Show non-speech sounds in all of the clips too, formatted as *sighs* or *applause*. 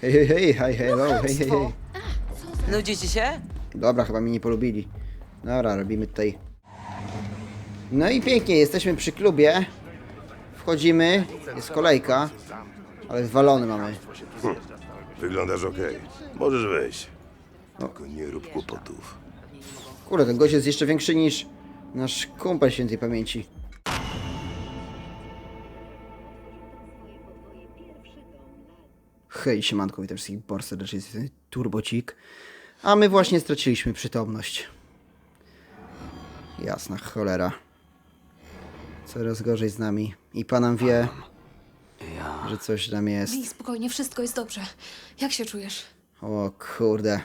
Hej, hej, hej, hej, hello, hej, hej, hej. Nudzi ci się? Dobra, chyba mnie nie polubili. Dobra, robimy tutaj. No i pięknie, jesteśmy przy klubie. Wchodzimy, jest kolejka, ale zwalony mamy. Wyglądasz okej. Możesz wejść. Tylko nie rób kłopotów. Kurde, ten gość jest jeszcze większy niż nasz kumpel świętej pamięci. Hej, siemanko, witam wszystkich bardzo serdecznie, Turbocik. A my właśnie straciliśmy przytomność. Jasna cholera. Coraz gorzej z nami. I panam wie, że coś tam jest. Wi, spokojnie, wszystko jest dobrze. Jak się czujesz? O kurde,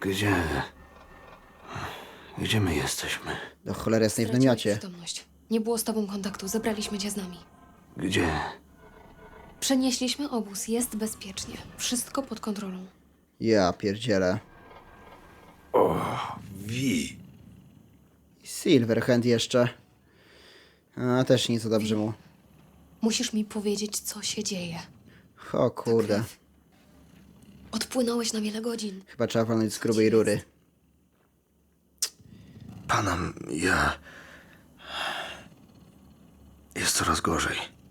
Gdzie? Gdzie my jesteśmy? do cholery jasnej w Straciłeś namiocie. przytomność. Nie było z tobą kontaktu, zabraliśmy cię z nami. Gdzie? Przenieśliśmy obóz, jest bezpiecznie. Wszystko pod kontrolą. Ja pierdzielę. Wi. Silverhand jeszcze. A też nie co dobrze mu. Musisz mi powiedzieć, co się dzieje. O kurde. Odpłynąłeś na wiele godzin. Chyba trzeba walnąć z grubej rury. Panam, ja. Jest coraz gorzej.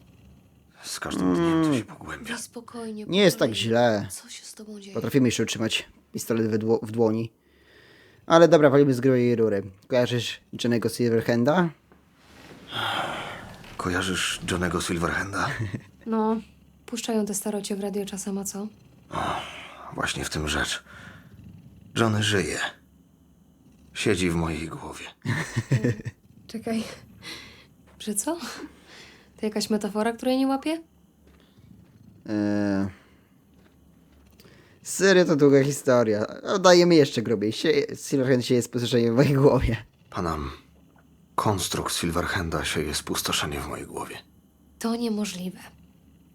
Z każdym dniem to się pogłębia. Wi, spokojnie. Nie jest tak powoli. źle. Co się z tobą dzieje? Potrafimy jeszcze utrzymać pistolet w, dło- w dłoni. Ale dobra, walimy z grubej rury. Kojarzysz Johnny'ego Silverhanda? Kojarzysz Johnego Silverhanda? *laughs* No, puszczają te starocie w radio czasem, a co? Właśnie w tym rzecz. Johnny żyje. Siedzi w mojej głowie. *laughs* Czekaj. Że co? To jakaś metafora, której nie łapię? Eee... Serio, to długa historia. A Dajemy jeszcze grubiej. Sie- Silverhand się jest w mojej głowie. Panam, konstrukt Silverhanda sieje spustoszenie w mojej głowie. To niemożliwe.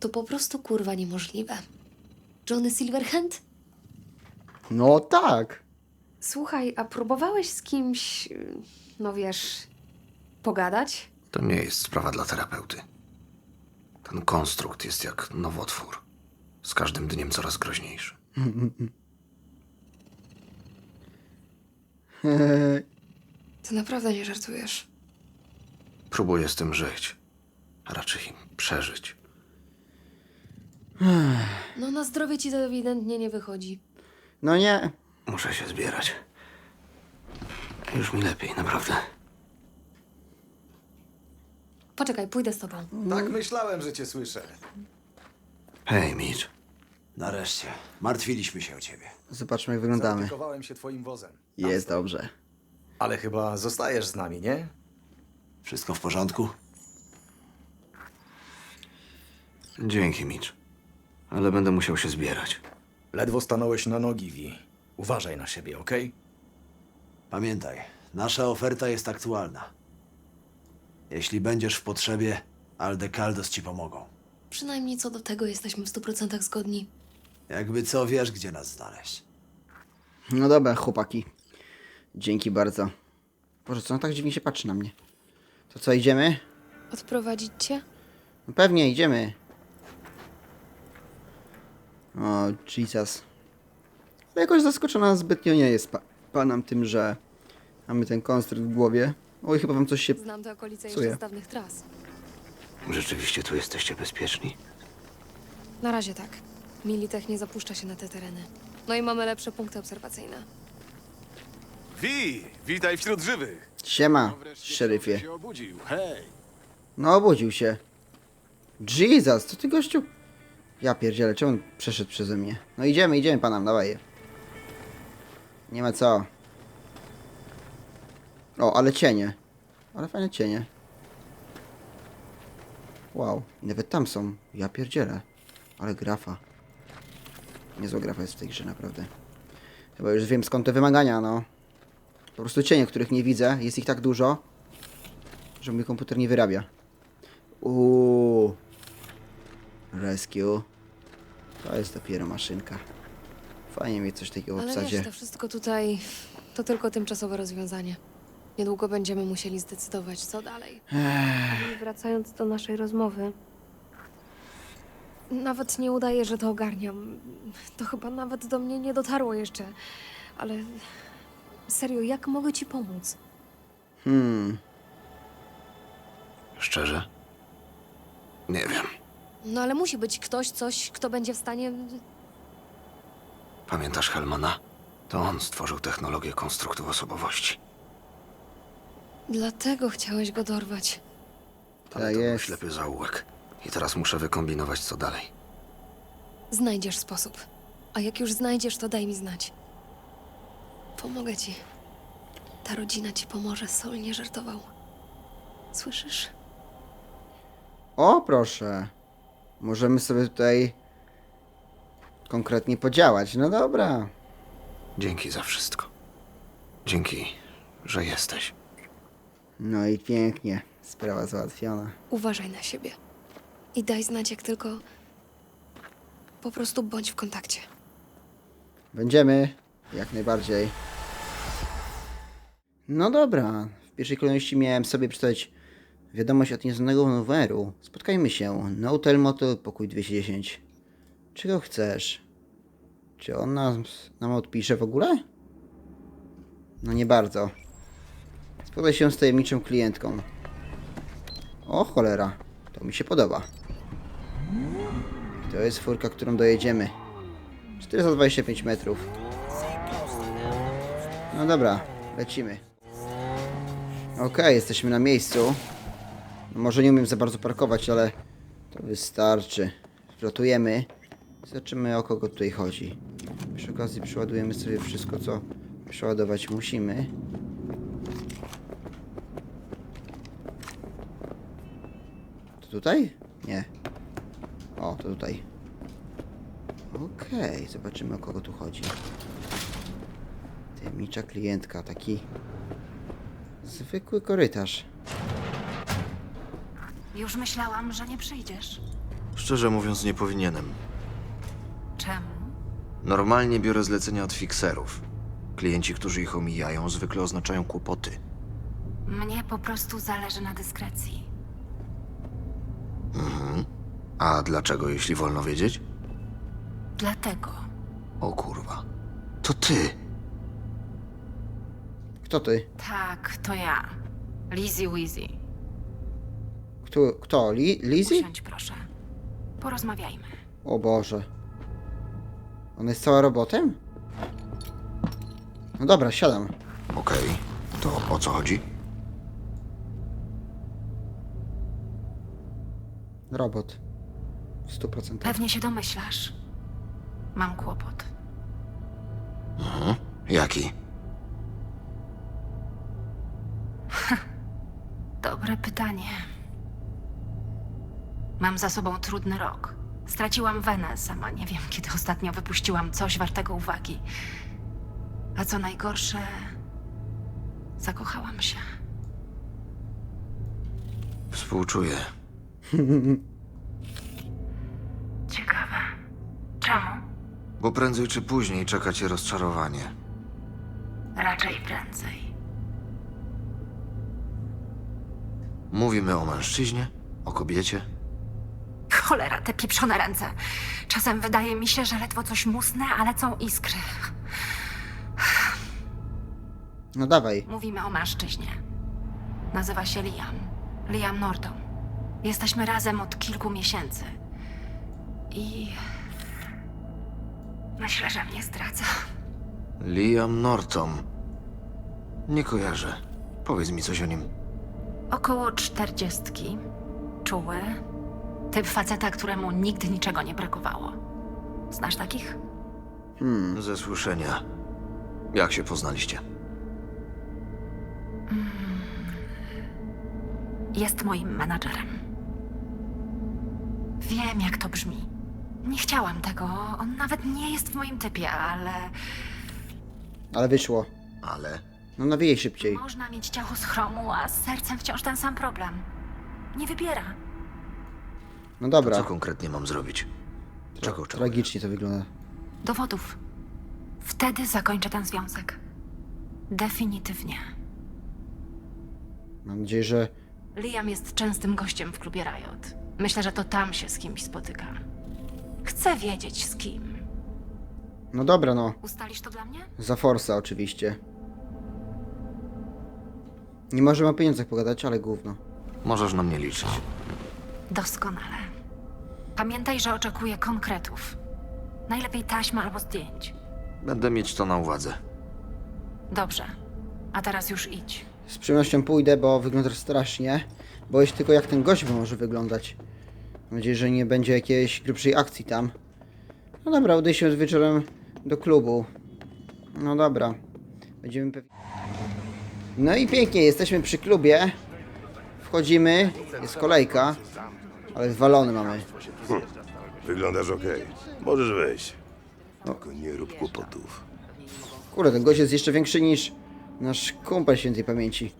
To po prostu kurwa niemożliwe. Johnny Silverhand? No tak. Słuchaj, a próbowałeś z kimś, y, no wiesz, pogadać? To nie jest sprawa dla terapeuty. Ten konstrukt jest jak nowotwór. Z każdym dniem coraz groźniejszy. *laughs* Ty naprawdę nie żartujesz. Próbuję z tym żyć. A raczej przeżyć. *sighs* No na zdrowie ci to ewidentnie nie wychodzi. No nie. Muszę się zbierać. Już mi lepiej, naprawdę. Poczekaj, pójdę z tobą. Tak myślałem, że cię słyszę. Hej, Mitch. Nareszcie. Martwiliśmy się o ciebie. Zobaczmy jak wyglądamy. Zaopiekowałem się twoim wozem. Jest dobrze. Ale chyba zostajesz z nami, nie? Wszystko w porządku? Dzięki, Mitch. Ale będę musiał się zbierać. Ledwo stanąłeś na nogi, Wi. Uważaj na siebie, okej? Pamiętaj, nasza oferta jest aktualna. Jeśli będziesz w potrzebie, Aldecaldos ci pomogą. Przynajmniej co do tego jesteśmy w 100% zgodni. Jakby co, wiesz, gdzie nas znaleźć. No dobra, chłopaki. Dzięki bardzo. Boże, co on tak dziwnie się patrzy na mnie? To co, idziemy? Odprowadzić cię? No pewnie, idziemy. O, Jesus. Ale jakoś zaskoczona zbytnio nie jest pa panem tym, że mamy ten konstrukt w głowie. Oj, chyba wam coś się... Znam te okolice Psuje. jeszcze z dawnych tras. Rzeczywiście tu jesteście bezpieczni? Na razie tak. Militech nie zapuszcza się na te tereny. No i mamy lepsze punkty obserwacyjne. Wi, witaj wśród żywych. Siema, szeryfie. się obudził. Hej. No, obudził się. Jesus, co ty gościu? Ja pierdzielę, czemu on przeszedł przeze mnie? No idziemy, idziemy panem, dawaj. Nie ma co. O, ale cienie. Ale fajne cienie. Wow, i nawet tam są. Ja pierdzielę. Ale grafa. Niezła grafa jest w tej grze, naprawdę. Chyba już wiem skąd te wymagania, no. Po prostu cienie, których nie widzę. Jest ich tak dużo, że mój komputer nie wyrabia. Uuu. Rescue. To jest dopiero maszynka. Fajnie mieć coś takiego w Ale obsadzie. wiesz, to wszystko tutaj to tylko tymczasowe rozwiązanie. Niedługo będziemy musieli zdecydować, co dalej. I wracając do naszej rozmowy, nawet nie udaję, że to ogarniam. To chyba nawet do mnie nie dotarło jeszcze. Ale serio, jak mogę ci pomóc? Hmm. Szczerze? Nie wiem. No ale musi być ktoś, coś, kto będzie w stanie. Pamiętasz Helmana? To on stworzył technologię konstruktu osobowości. Dlatego chciałeś go dorwać. To był jest. ślepy zaułek. I teraz muszę wykombinować, co dalej. Znajdziesz sposób. A jak już znajdziesz, to daj mi znać. Pomogę ci. Ta rodzina ci pomoże, Sol nie żartował. Słyszysz? O, proszę. Możemy sobie tutaj konkretnie podziałać. No dobra. Dzięki za wszystko. Dzięki, że jesteś. No i pięknie. Sprawa załatwiona. Uważaj na siebie. I daj znać, jak tylko. Po prostu bądź w kontakcie. Będziemy. Jak najbardziej. No dobra. W pierwszej kolejności miałem sobie przeczytać wiadomość od nieznanego numeru. Spotkajmy się. No Hotel Motel, pokój 210. Czego chcesz? Czy on nam, nam odpisze w ogóle? No nie bardzo. Spotkaj się z tajemniczą klientką. O cholera. To mi się podoba. To jest furka, którą dojedziemy. 425 metrów. No dobra, lecimy. Okej, jesteśmy na miejscu. No może nie umiem za bardzo parkować, ale to wystarczy. Wlatujemy. Zobaczymy o kogo tutaj chodzi. Przy okazji przeładujemy sobie wszystko, co przeładować musimy. Tutaj? Nie. O, to tutaj. Okej, zobaczymy o kogo tu chodzi. Tajemnicza klientka, taki zwykły korytarz. Już myślałam, że nie przyjdziesz. Szczerze mówiąc, nie powinienem. Czemu? Normalnie biorę zlecenia od fikserów. Klienci, którzy ich omijają, zwykle oznaczają kłopoty. Mnie po prostu zależy na dyskrecji. A dlaczego, jeśli wolno wiedzieć? Dlatego O kurwa. To ty! Kto ty? tak, to ja. Lizzie Weezy. Kto? kto? Li Lizzie? Usiądź proszę. Porozmawiajmy. O Boże. Ona jest cała robotem? No dobra, siadam. Okej, to o co chodzi? Robot. W 100%. Pewnie się domyślasz. Mam kłopot. Jaki? *laughs* Dobre pytanie. Mam za sobą trudny rok. Straciłam wenę, sama nie wiem, kiedy ostatnio wypuściłam coś wartego uwagi. A co najgorsze, zakochałam się. Współczuję. *laughs* Ciekawe. Czemu? Bo prędzej czy później czeka cię rozczarowanie. Raczej prędzej. Mówimy o mężczyźnie, o kobiecie. Cholera, te pieprzone ręce. Czasem wydaje mi się, że ledwo coś musnę, a lecą iskry. No dawaj. Mówimy o mężczyźnie. Nazywa się Liam. Liam Norton. Jesteśmy razem od kilku miesięcy. I. Myślę, że mnie zdradza. Liam Norton. Nie kojarzę. Powiedz mi coś o nim. Około czterdziestki. Czuły. Typ faceta, któremu nigdy niczego nie brakowało. Znasz takich? Ze słyszenia. Jak się poznaliście? Jest moim menadżerem. Wiem, jak to brzmi. Nie chciałam tego. On nawet nie jest w moim typie, ale Ale wyszło. Ale No nawijej szybciej. można mieć ciało z chromu, a z sercem wciąż ten sam problem. Nie wybiera. No co dobra. konkretnie mam zrobić? Czego oczekujesz? Tragicznie to wygląda. Dowodów. Wtedy zakończę ten związek. Definitywnie. Mam nadzieję, że Liam jest częstym gościem w klubie Riot. Myślę, że to tam się z kimś spotyka. Chcę wiedzieć z kim. No dobra, no. Ustalisz to dla mnie? Za Forsa oczywiście. Nie możemy o pieniądzach pogadać, ale gówno. Możesz na mnie liczyć. Doskonale. Pamiętaj, że oczekuję konkretów. Najlepiej taśma albo zdjęć. Będę mieć to na uwadze. Dobrze. A teraz już idź. Z przyjemnością pójdę, bo wyglądasz strasznie. Boję się tylko jak ten gość może wyglądać. Mam nadzieję, że nie będzie jakiejś grubszej akcji tam. No dobra, się wieczorem do klubu. No dobra. Będziemy pewnie... No i pięknie, jesteśmy przy klubie. Wchodzimy, jest kolejka. Ale zwalony mamy. Wyglądasz okej. Możesz wejść. Tylko nie rób kłopotów. Kurde, ten gość jest jeszcze większy niż nasz kumpel świętej pamięci.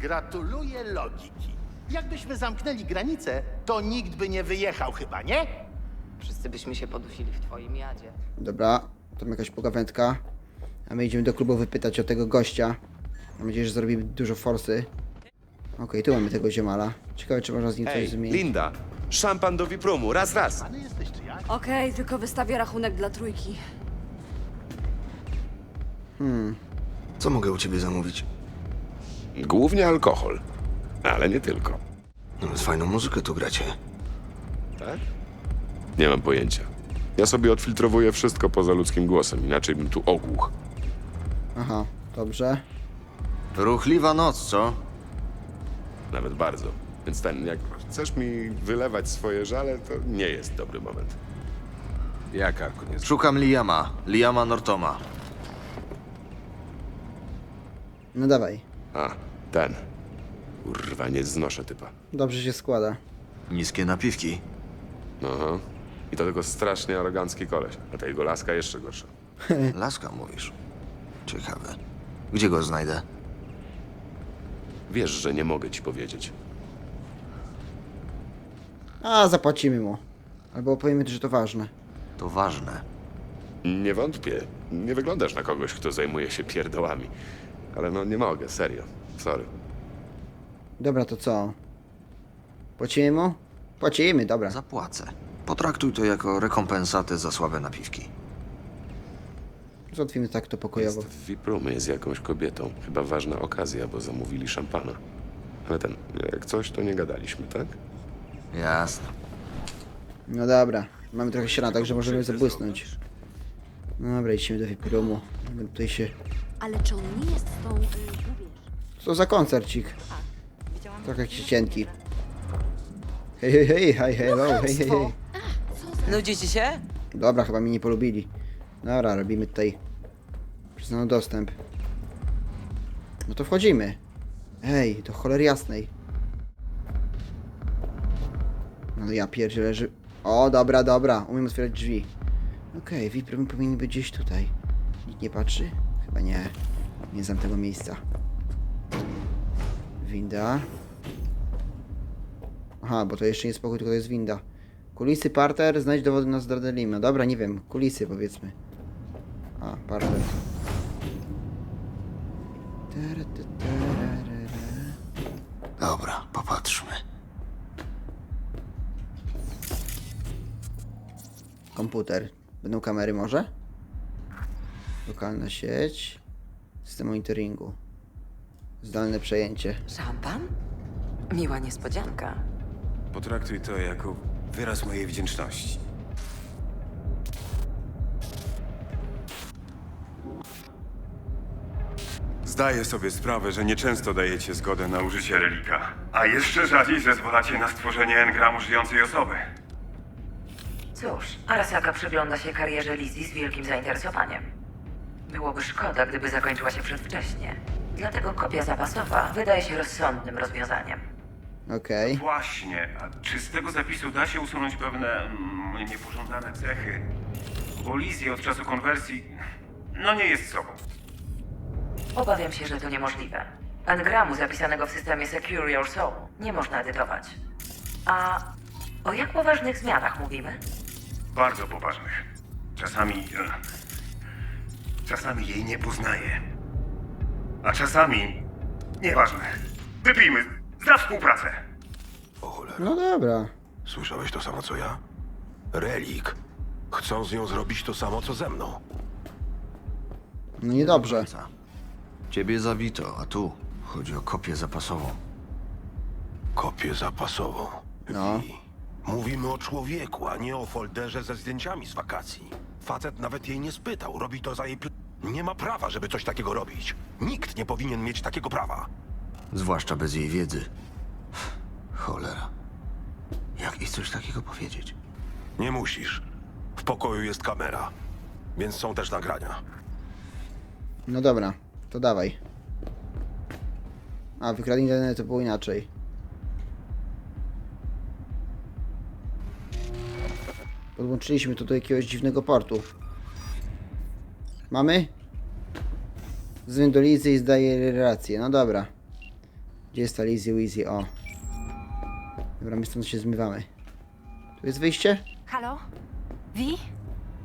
Gratuluję logiki. Jakbyśmy zamknęli granicę, to nikt by nie wyjechał chyba, nie? Wszyscy byśmy się podusili w twoim jadzie. Dobra, tam jakaś pogawędka. A my idziemy do klubu wypytać o tego gościa. Mam nadzieję, że zrobimy dużo forsy. Okej, tu mamy tego ziomala. Ciekawe, czy można z nim coś zmienić. Linda, szampan do Wipromu, raz, raz. Pany jesteś czy jak? Okej, tylko wystawię rachunek dla trójki. Co mogę u ciebie zamówić? Głównie alkohol, ale nie tylko. Nawet fajną muzykę tu gracie. Tak? Nie mam pojęcia. Ja sobie odfiltrowuję wszystko poza ludzkim głosem, inaczej bym tu ogłuch. Aha, dobrze. Ruchliwa noc, co? Nawet bardzo. Więc ten, jak chcesz mi wylewać swoje żale, to nie jest dobry moment. Jaka koniec? Szukam Liama. Liama Nortoma. No dawaj. A, ten. Kurwa, nie znoszę typa. Dobrze się składa. Niskie napiwki. Aha. I to tylko strasznie arogancki koleś. A ta jego laska jeszcze gorsza. *laughs* Laska mówisz. Ciekawe. Gdzie go znajdę? Wiesz, że nie mogę ci powiedzieć. A, zapłacimy mu. Albo powiemy, że to ważne. To ważne. Nie wątpię. Nie wyglądasz na kogoś, kto zajmuje się pierdołami. Ale no nie mogę, serio. Sorry. Dobra, to co? Płacimy mu? Płacimy, dobra. Zapłacę. Potraktuj to jako rekompensatę za słabe napiwki. Załatwimy tak to pokojowo. Jest w VIP-roomie z jakąś kobietą. Chyba ważna okazja, bo zamówili szampana. Ale ten, jak coś, to nie gadaliśmy, tak? Jasne. No dobra. Mamy trochę siana, także możemy zabłysnąć. No dobra, idźmy do VIP-roomu. Będę Tutaj się... Ale czy on nie jest tą... Y? Co to za koncercik? Trochę jakiś cienki. Hej, hej, hej, hej, hello, hej, hej, hej. Nudzi ci się? Dobra, chyba mnie nie polubili. Dobra, robimy tutaj przyznano dostęp. No to wchodzimy. Ej, do cholery jasnej. No ja pierdzielę, że... O, dobra, dobra, umiem otwierać drzwi. Okej, okay, VIP room powinien być gdzieś tutaj. Nikt nie patrzy? Chyba nie. Nie znam tego miejsca. Winda. Aha, bo to jeszcze nie jest pokój, tylko to jest winda. Kulisy, parter, znajdź dowody na zdradę Lima. Dobra, nie wiem, kulisy powiedzmy. A, parter. Dobra, popatrzmy. Komputer. Będą kamery może? Lokalna sieć. System monitoringu. Zdalne przejęcie. Szampan? Miła niespodzianka. Potraktuj to jako wyraz mojej wdzięczności. Zdaję sobie sprawę, że nieczęsto dajecie zgodę na użycie relika, a jeszcze rzadziej zezwalacie na stworzenie engramu żyjącej osoby. Cóż, Arasaka przygląda się karierze Lizzie z wielkim zainteresowaniem. Byłoby szkoda, gdyby zakończyła się przedwcześnie. Dlatego kopia zapasowa wydaje się rozsądnym rozwiązaniem. Okej. Właśnie, a czy z tego zapisu da się usunąć pewne mm, niepożądane cechy? Bo Lizzie od czasu konwersji, no nie jest sobą. Obawiam się, że to niemożliwe. Engramu zapisanego w systemie Secure Your Soul nie można edytować. A o jak poważnych zmianach mówimy? Bardzo poważnych. Czasami. e, Czasami jej nie poznaję. A czasami. Nieważne. Wypijmy. Za współpracę. No dobra. Słyszałeś to samo co ja? Relik. Chcą z nią zrobić to samo, co ze mną. No niedobrze. Ciebie zabito, a tu chodzi o kopię zapasową. Kopię zapasową. No. Mówimy o człowieku, a nie o folderze ze zdjęciami z wakacji. Facet nawet jej nie spytał, robi to za jej ple... Nie ma prawa, żeby coś takiego robić. Nikt nie powinien mieć takiego prawa. Zwłaszcza bez jej wiedzy. Cholera. Jak jej coś takiego powiedzieć? Nie musisz. W pokoju jest kamera, więc są też nagrania. No dobra, to dawaj. A, wykradnie internet to było inaczej. Podłączyliśmy to do jakiegoś dziwnego portu. Mamy? Lizy i zdaje relację. No dobra. Gdzie jest ta Lizzy Weezy? O. Dobra, my stąd się zmywamy. Tu jest wyjście? Halo? Wi?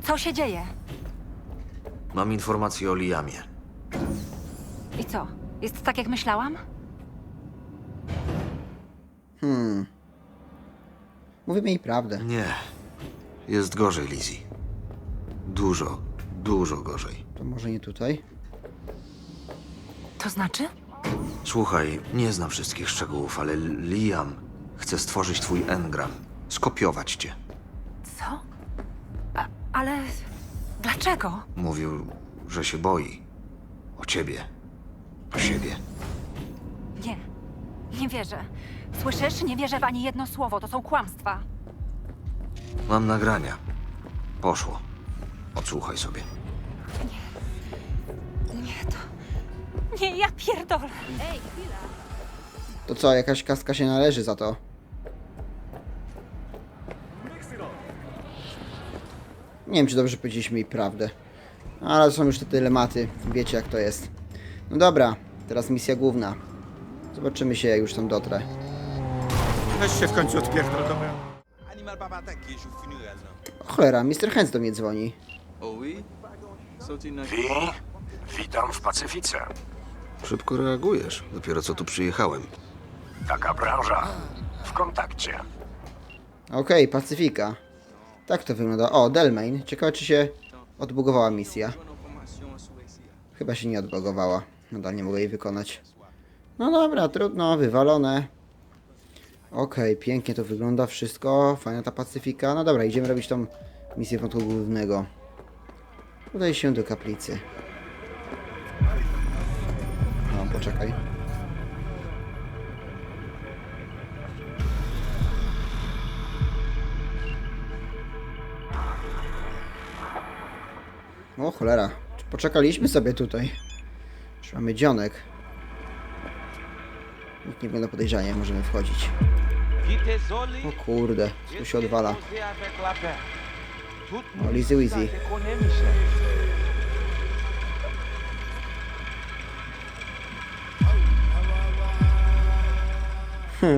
Co się dzieje? Mam informację o Liamie. I co? Jest tak, jak myślałam? Hmm. Mówimy jej prawdę. Nie. Jest gorzej, Lizzie. Dużo, dużo gorzej. To może nie tutaj? To znaczy? Słuchaj, nie znam wszystkich szczegółów, ale Liam chce stworzyć twój engram. Skopiować cię. Co? A, ale... Dlaczego? Mówił, że się boi. O ciebie. O siebie. Nie. Nie wierzę. Słyszysz? Nie wierzę w ani jedno słowo. To są kłamstwa. Mam nagrania. Poszło. Odsłuchaj sobie. Nie. Nie, ja pierdolę. To co, jakaś kaska się należy za to? Nie wiem, czy dobrze powiedzieliśmy jej prawdę. Ale to są już te dylematy. Wiecie, jak to jest. No dobra, teraz misja główna. Zobaczymy się, jak już tam dotrę. Weź się w końcu odpierdol do mnie. O cholera, Mr. Hens do mnie dzwoni. Wi, witam w Pacyfice. Szybko reagujesz. Dopiero co tu przyjechałem. Taka branża. W kontakcie. Okej, Pacyfika. Tak to wygląda. O, Delmain. Ciekawe, czy się odbugowała misja. Chyba się nie odbugowała. Nadal nie mogę jej wykonać. No dobra, trudno, wywalone. Okej, pięknie to wygląda wszystko. Fajna ta Pacyfika. No dobra, idziemy robić tą misję wątku głównego. Udaj się do kaplicy. No, poczekaj. O cholera, poczekaliśmy sobie tutaj. Już mamy dzionek. Nikt nie wygląda podejrzanie, możemy wchodzić. O kurde, tu się odwala. O, Lizzy Weezy.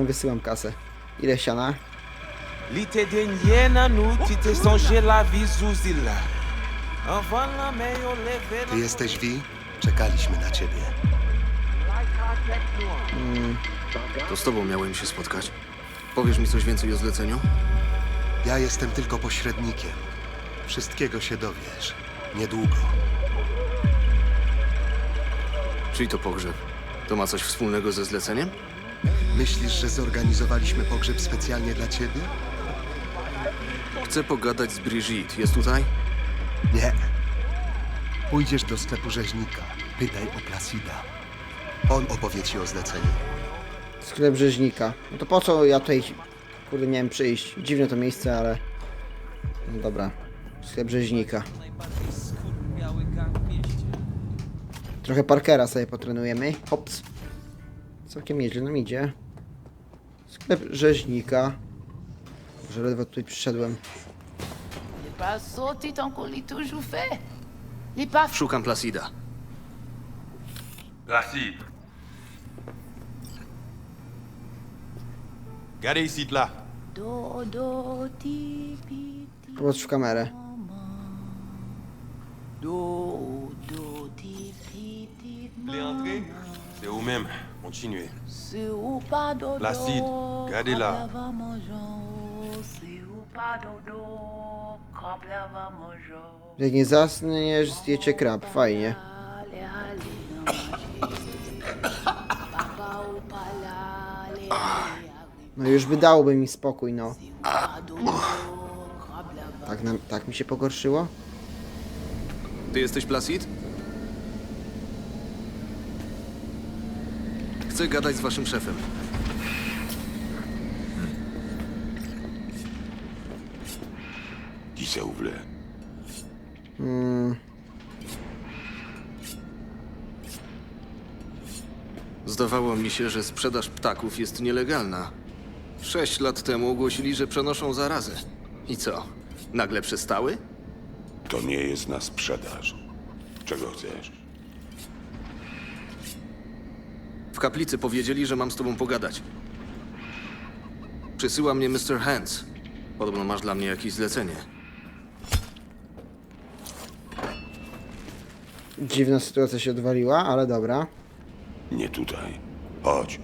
Wysyłam kasę. Ile siana? L'ité dernière nous, tu t'es songé la vie sous île. Avant la mer, on levait Ty jesteś Wi? Czekaliśmy na ciebie. Hmm, To z tobą miałem się spotkać. Powiesz mi coś więcej o zleceniu? Ja jestem tylko pośrednikiem. Wszystkiego się dowiesz. Niedługo. Czyli to pogrzeb. To ma coś wspólnego ze zleceniem? Myślisz, że zorganizowaliśmy pogrzeb specjalnie dla ciebie? Chcę pogadać z Brigitte. Jest tutaj? Nie. Pójdziesz do sklepu rzeźnika. Pytaj o Placida. On opowie ci o zleceniu. Sklep rzeźnika. No to po co ja tutaj, kurde, miałem przyjść? Dziwne to miejsce, ale... No dobra. Sklep rzeźnika. Trochę Parkera sobie potrenujemy. Hops. Całkiem nieźle nam idzie. Sklep rzeźnika. Może ledwo tutaj przyszedłem. Szukam Placida. Placide. Regardez ici, là. Popatrz w kamerę. Les entrées C'est où même Continuez. Placide, regardez là. Jak nie zasniesz, zjecie krab. Fajnie. No już by dałoby mi spokój, no. Tak, nam, tak mi się pogorszyło? Ty jesteś Placid? Chcę gadać z waszym szefem. Qui ouvert Hmm. Zdawało mi się, że sprzedaż ptaków jest nielegalna. Sześć lat temu ogłosili, że przenoszą zarazę. I co? Nagle przestały? To nie jest na sprzedaż. Czego chcesz? W kaplicy powiedzieli, że mam z tobą pogadać. Przysyła mnie Mr. Hands. Podobno masz dla mnie jakieś zlecenie. Dziwna sytuacja się odwaliła, ale dobra. Nie tutaj. Chodź.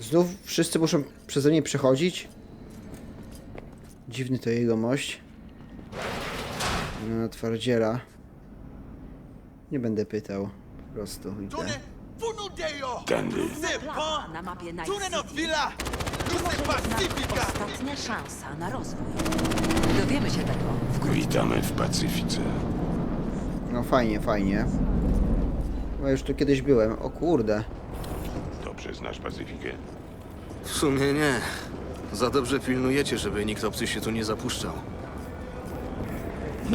Znów wszyscy muszą przeze mnie przechodzić? Dziwny to jegomość. No, twardziela. Nie będę pytał. Po prostu idę. Tędy. Na mapie Night City. Ostatnia szansa na rozwój. Dowiemy się tego. Witamy w Pacyfice. No fajnie, fajnie. Bo już tu kiedyś byłem. O kurde. Dobrze znasz Pacyfikę? W sumie nie. Za dobrze pilnujecie, żeby nikt obcy się tu nie zapuszczał.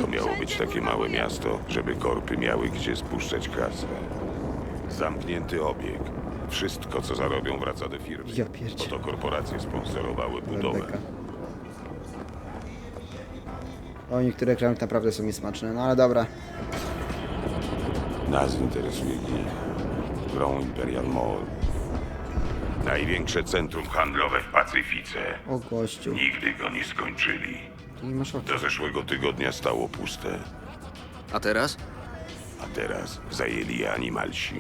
To miało być takie małe miasto, żeby korpy miały gdzie spuszczać kasę. Zamknięty obieg. Wszystko, co zarobią, wraca do firmy. Ja pierdzie. Oto korporacje sponsorowały budowę. Beka. O, niektóre reklamy naprawdę są niesmaczne, no ale dobra. Nas interesuje GIM. Grą Imperial Mall. Największe centrum handlowe w Pacyfice. O gościu. Nigdy go nie skończyli. Tu nie masz. Do zeszłego tygodnia stało puste. A teraz? A teraz zajęli je animalsi.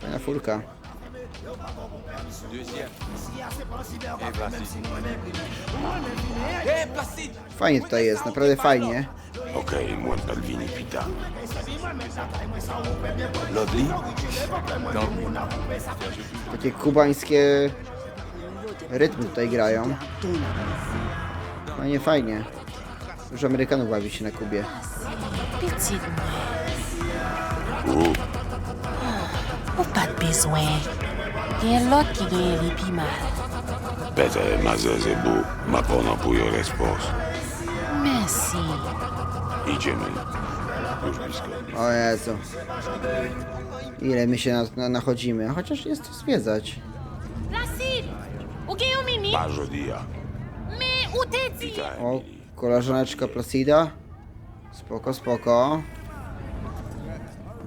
Fajna furka. Fajnie tutaj jest, naprawdę fajnie. Okej, młyn Pelvini pita. Takie kubańskie rytmy tutaj grają. Fajnie, fajnie. Już Amerykanów bawi się na Kubie. Pas de besoin. Rien l'autre qui gagne les piments. Pete mazezebu, mapono puyo respos. Merci. Idziemy. Już blisko. O Jezu. Ile my się na, na, nachodzimy, chociaż jest to zwiedzać. Placide! O que o mimi? Bajo dia. Dit? Witaj. O, koleżaneczka Placida. Spoko, spoko.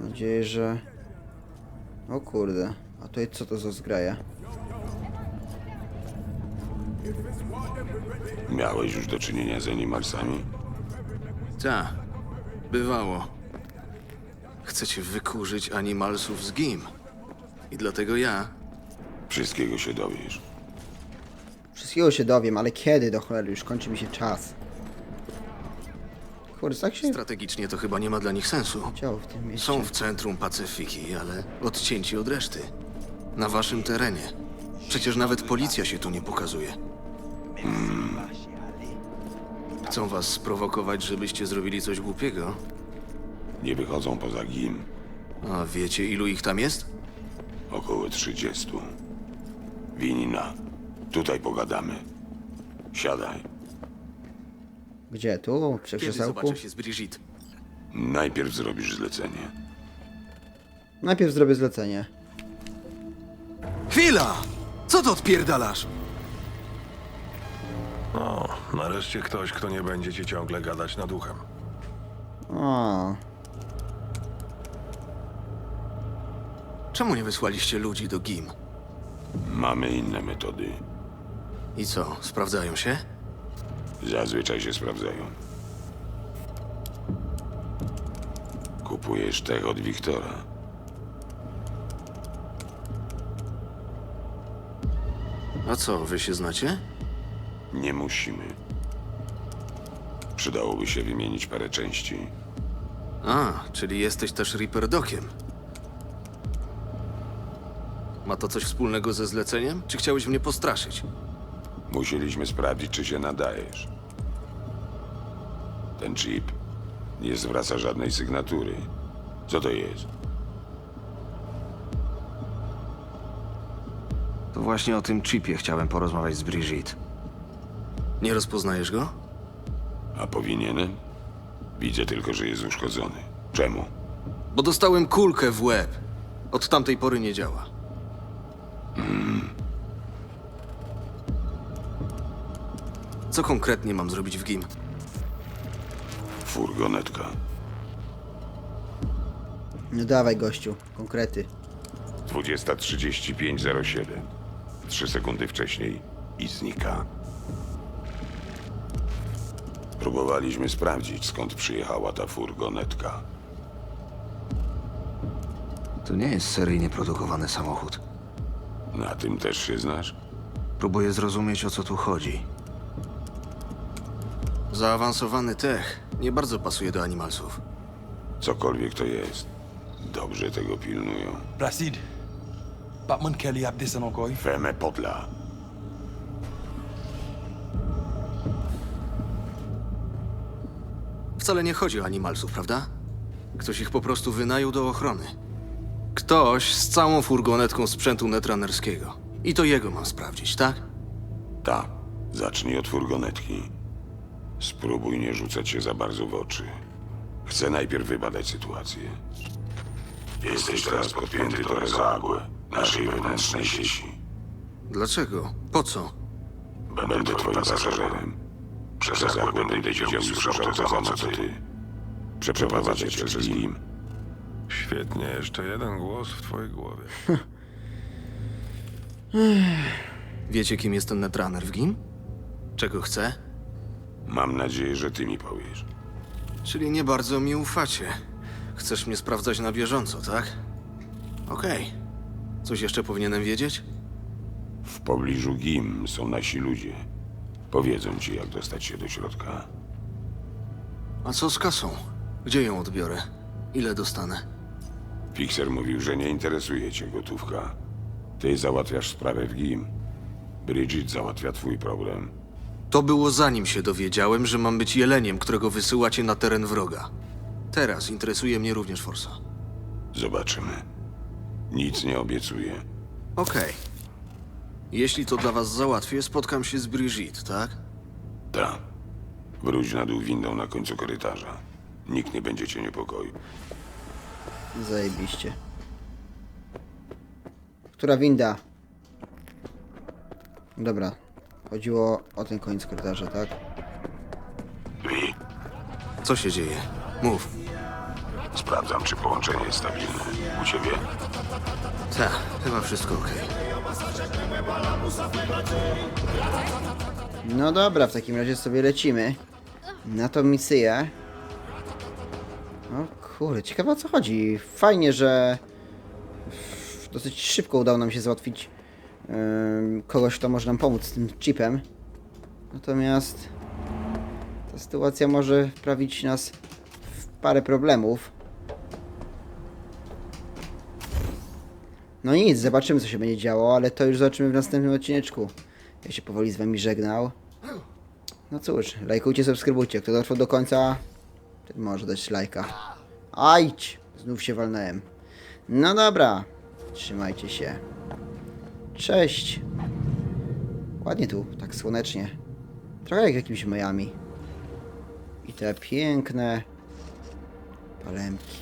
Mam nadzieję, że... O kurde. A tutaj co to za zgraja? Miałeś już do czynienia z animalsami? Ta. Bywało. Chcecie wykurzyć animalsów z GIM. I dlatego ja Wszystkiego się dowiesz. Wszystkiego się dowiem, ale kiedy do cholery? Już kończy mi się czas. Kurde, tak się strategicznie to chyba nie ma dla nich sensu. w tym mieście. Są w centrum Pacyfiki, ale odcięci od reszty. Na waszym terenie. Przecież nawet policja się tu nie pokazuje. Chcą was sprowokować, żebyście zrobili coś głupiego. Nie wychodzą poza GIM. A wiecie, ilu ich tam jest? Około 30. Winina. Tutaj pogadamy. Siadaj. Gdzie? Tu? Przy Kiedy krzesełku? zobaczę się z Brigitte? Najpierw zrobisz zlecenie. Najpierw zrobię zlecenie. Chwila! Co to odpierdalasz? No, nareszcie ktoś, kto nie będzie ci ciągle gadać nad uchem. O, Czemu nie wysłaliście ludzi do GIM? Mamy inne metody. I co, sprawdzają się? Zazwyczaj się sprawdzają. Kupujesz tech od Wiktora. A co, wy się znacie? Nie musimy. Przydałoby się wymienić parę części. A, czyli jesteś też Reaper Dociem. Ma to coś wspólnego ze zleceniem? Czy chciałeś mnie postraszyć? Musieliśmy sprawdzić, czy się nadajesz. Ten chip nie zwraca żadnej sygnatury. Co to jest? To właśnie o tym chipie chciałem porozmawiać z Brigitte. Nie rozpoznajesz go? A powinienem? Widzę tylko, że jest uszkodzony. Czemu? Bo dostałem kulkę w łeb. Od tamtej pory nie działa. Co konkretnie mam zrobić w GIM? Furgonetka. No dawaj, gościu. Konkrety. 20.35.07. Trzy sekundy wcześniej i znika. Próbowaliśmy sprawdzić, skąd przyjechała ta furgonetka. To nie jest seryjnie produkowany samochód. Na tym też się znasz? Próbuję zrozumieć, o co tu chodzi. Zaawansowany tech nie bardzo pasuje do animalsów. Cokolwiek to jest. Dobrze tego pilnują. Placide. Batman Kelly a descend encore. Feme podla. Wcale nie chodzi o animalsów, prawda? Ktoś ich po prostu wynajął do ochrony. Ktoś z całą furgonetką sprzętu netranerskiego. I to jego mam sprawdzić, tak? Tak. Zacznij od furgonetki. Spróbuj nie rzucać się za bardzo w oczy. Chcę najpierw wybadać sytuację. Jesteś teraz podpięty do Rezague, naszej wewnętrznej sieci. Dlaczego? Po co? Będę twoim pasażerem. Przez Rezague będę wiedział i słyszał to samo, co ty. Przeprowadzę cię przez nim. Świetnie, jeszcze jeden głos w twojej głowie. Wiecie, kim jest ten netrunner w GIM? Czego chce? Mam nadzieję, że ty mi powiesz. Czyli nie bardzo mi ufacie. Chcesz mnie sprawdzać na bieżąco, tak? Okej. Coś jeszcze powinienem wiedzieć? W pobliżu GIM są nasi ludzie. Powiedzą ci, jak dostać się do środka. A co z kasą? Gdzie ją odbiorę? Ile dostanę? Fixer mówił, że nie interesuje cię gotówka. Ty załatwiasz sprawę w GIM. Bridget załatwia twój problem. To było zanim się dowiedziałem, że mam być jeleniem, którego wysyłacie na teren wroga. Teraz interesuje mnie również Forsa. Zobaczymy. Nic nie obiecuję. Okej. Jeśli to dla was załatwię, spotkam się z Brigitte, tak? Tak. Wróć na dół windą na końcu korytarza. Nikt nie będzie cię niepokoił. Zajebiście. Która winda? Dobra. Chodziło o ten koniec korytarza, tak? Co się dzieje? Mów. sprawdzam, czy połączenie jest stabilne. U ciebie? Tak, chyba wszystko okej. No dobra, w takim razie sobie lecimy na tą misję. O kurde, ciekawe o co chodzi. Fajnie, że dosyć szybko udało nam się załatwić kogoś, kto może nam pomóc z tym chipem. Natomiast ta sytuacja może wprawić nas w parę problemów. No nic, zobaczymy co się będzie działo, ale to już zobaczymy w następnym odcineczku. Ja się powoli z wami żegnał. No cóż, lajkujcie, subskrybujcie. Kto dotrwał do końca, ten może dać lajka. Ajdź! Znów się walnąłem. No dobra. Trzymajcie się. Cześć. Ładnie tu, tak słonecznie. Trochę jak w jakimś Miami. I te piękne palemki.